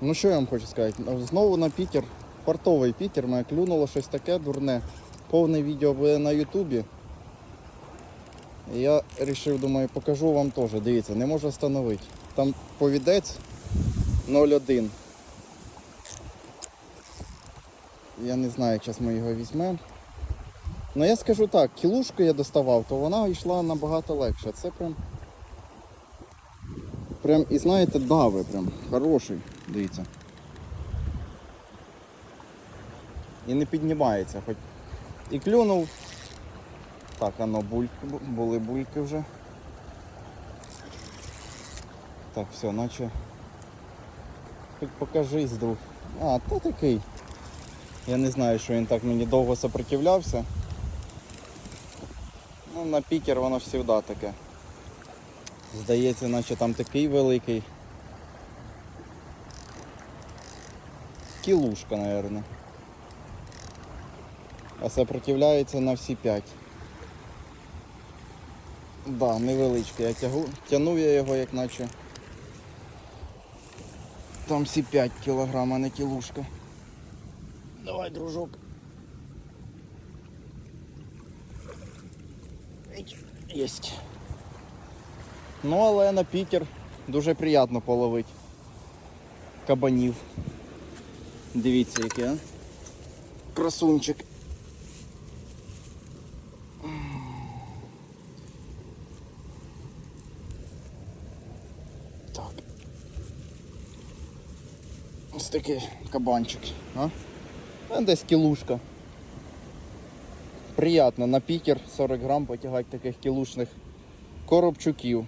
Ну що я вам хочу сказати? Знову на Пітер, портовий Пітер, мене клюнуло щось таке дурне. Повне відео буде на Ютубі. Я вирішив, думаю, покажу вам теж. Дивіться, не можу встановити. Там повідець 0,1. Я не знаю, як ми його візьмемо. Ну я скажу так, кілушку я доставав, то вона йшла набагато легше. Це прям. Прям і знаєте, дави прям хороший, дивіться. І не піднімається, хоч і клюнув. Так, ано бульки, були бульки вже. Так, все, наче. Хоч покажись, друг. А, та такий. Я не знаю, що він так мені довго сопротивлявся. Ну, на пікер воно завжди таке. Здається, наче там такий великий. Кілушка, мабуть. А сопротивляється на всі 5. Да, невеличкий. Я тягу, тянув я його як наче. Там всі 5 кілограм, а не кілушка. Давай, дружок. Єсть. Ну, але на пікер дуже приємно половити кабанів. Дивіться, який, а? Красунчик. Так. Ось такий кабанчик, а? А десь кілушка. Приятно на пікер 40 грам потягати таких кілушних коробчуків.